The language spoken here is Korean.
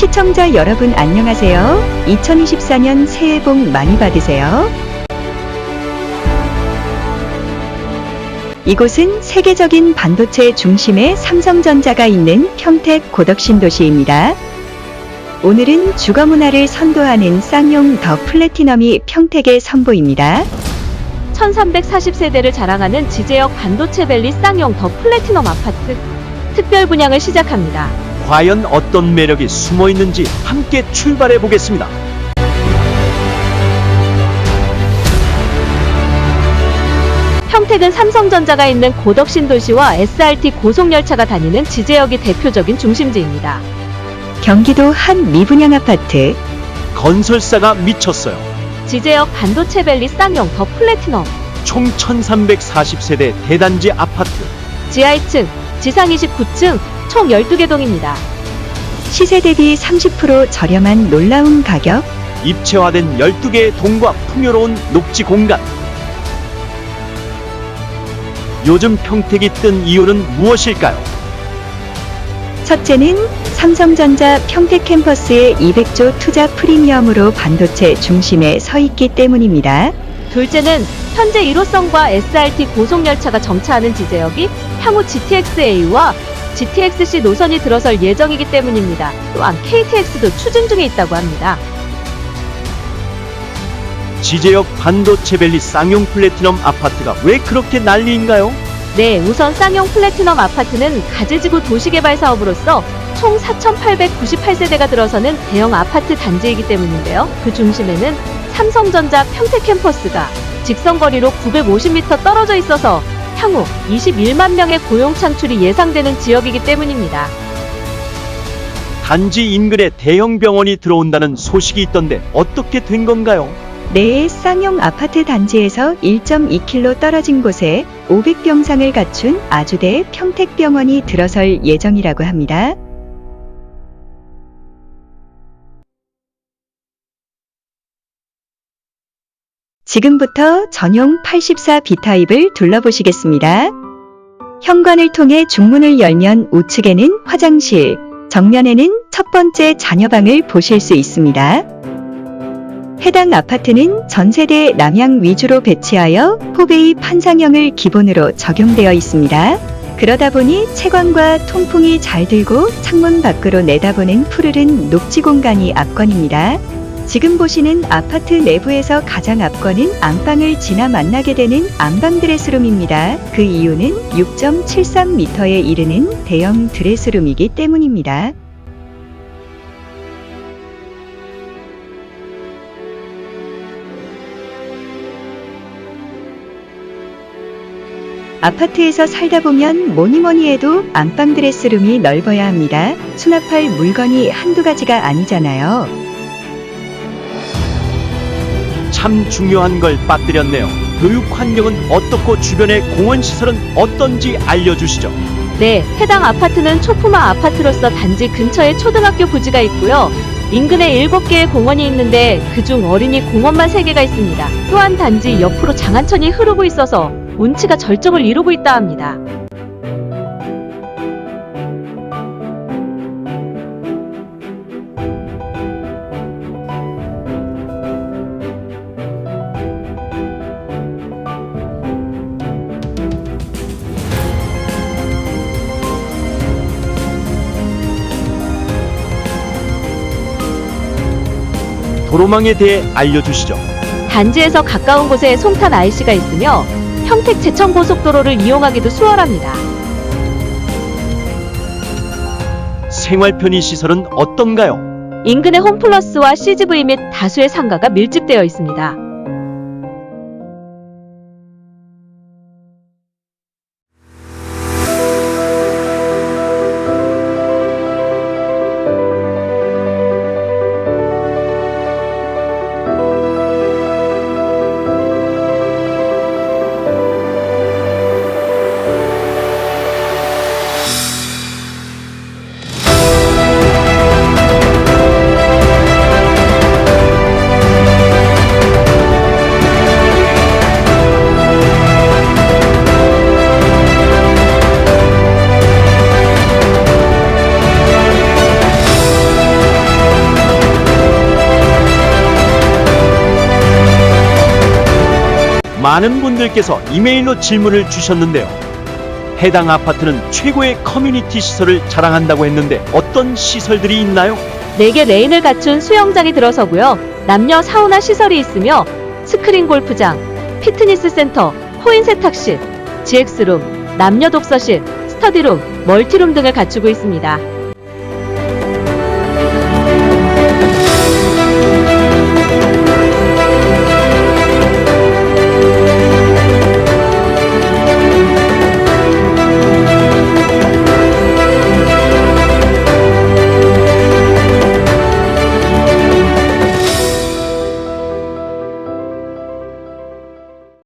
시청자 여러분 안녕하세요. 2024년 새해 복 많이 받으세요. 이곳은 세계적인 반도체 중심의 삼성전자가 있는 평택 고덕신도시입니다. 오늘은 주거 문화를 선도하는 쌍용 더 플래티넘이 평택에 선보입니다. 1340세대를 자랑하는 지제역 반도체 밸리 쌍용 더 플래티넘 아파트 특별 분양을 시작합니다. 과연 어떤 매력이 숨어 있는지 함께 출발해 보겠습니다. 평택은 삼성전자가 있는 고덕신도시와 SRT 고속열차가 다니는 지제역이 대표적인 중심지입니다. 경기도 한 미분양 아파트, 건설사가 미쳤어요. 지제역 반도체 밸리 쌍용 더 플래티넘 총 1340세대 대단지 아파트. 지하 2층, 지상 29층 총 12개 동입니다. 시세 대비 30% 저렴한 놀라운 가격, 입체화된 12개의 동과 풍요로운 녹지 공간. 요즘 평택이 뜬 이유는 무엇일까요? 첫째는 삼성전자 평택 캠퍼스의 200조 투자 프리미엄으로 반도체 중심에 서 있기 때문입니다. 둘째는 현재 1호선과 SRT 고속열차가 정차하는 지제역이 향후 GTX-A와 GTX-C 노선이 들어설 예정이기 때문입니다. 또한 KTX도 추진 중에 있다고 합니다. 지제역 반도체밸리 쌍용 플래티넘 아파트가 왜 그렇게 난리인가요? 네, 우선 쌍용 플래티넘 아파트는 가재지구 도시개발 사업으로서 총 4,898세대가 들어서는 대형 아파트 단지이기 때문인데요. 그 중심에는 삼성전자 평택 캠퍼스가 직선거리로 950m 떨어져 있어서 향후 21만 명의 고용 창출이 예상되는 지역이기 때문입니다. 단지 인근에 대형 병원이 들어온다는 소식이 있던데 어떻게 된 건가요? 내의 쌍용 아파트 단지에서 1.2km 떨어진 곳에 500병상을 갖춘 아주대 평택병원이 들어설 예정이라고 합니다. 지금부터 전용 84 B타입을 둘러보시겠습니다. 현관을 통해 중문을 열면 우측에는 화장실, 정면에는 첫 번째 자녀방을 보실 수 있습니다. 해당 아파트는 전세대 남향 위주로 배치하여 포베이 판상형을 기본으로 적용되어 있습니다. 그러다 보니 채광과 통풍이 잘 들고 창문 밖으로 내다보는 푸르른 녹지 공간이 압권입니다. 지금 보시는 아파트 내부에서 가장 앞권은 안방을 지나 만나게 되는 안방 드레스룸입니다. 그 이유는 6.73m에 이르는 대형 드레스룸이기 때문입니다. 아파트에서 살다 보면 뭐니 뭐니 해도 안방 드레스룸이 넓어야 합니다. 수납할 물건이 한두 가지가 아니잖아요. 참 중요한 걸 빠뜨렸네요. 교육 환경은 어떻고 주변의 공원 시설은 어떤지 알려주시죠. 네, 해당 아파트는 초품화 아파트로서 단지 근처에 초등학교 부지가 있고요. 인근에 7개의 공원이 있는데 그중 어린이 공원만 3개가 있습니다. 또한 단지 옆으로 장안천이 흐르고 있어서 운치가 절정을 이루고 있다 합니다. 도로망에 대해 알려주시죠. 단지에서 가까운 곳에 송탄 IC가 있으며 평택 제천 고속도로를 이용하기도 수월합니다. 생활 편의 시설은 어떤가요? 인근에 홈플러스와 CGV 및 다수의 상가가 밀집되어 있습니다. 많은 분들께서 이메일로 질문을 주셨는데요. 해당 아파트는 최고의 커뮤니티 시설을 자랑한다고 했는데 어떤 시설들이 있나요? 4개 레인을 갖춘 수영장이 들어서고요. 남녀 사우나 시설이 있으며 스크린 골프장, 피트니스 센터, 코인 세탁실, GX룸, 남녀 독서실, 스터디룸, 멀티룸 등을 갖추고 있습니다.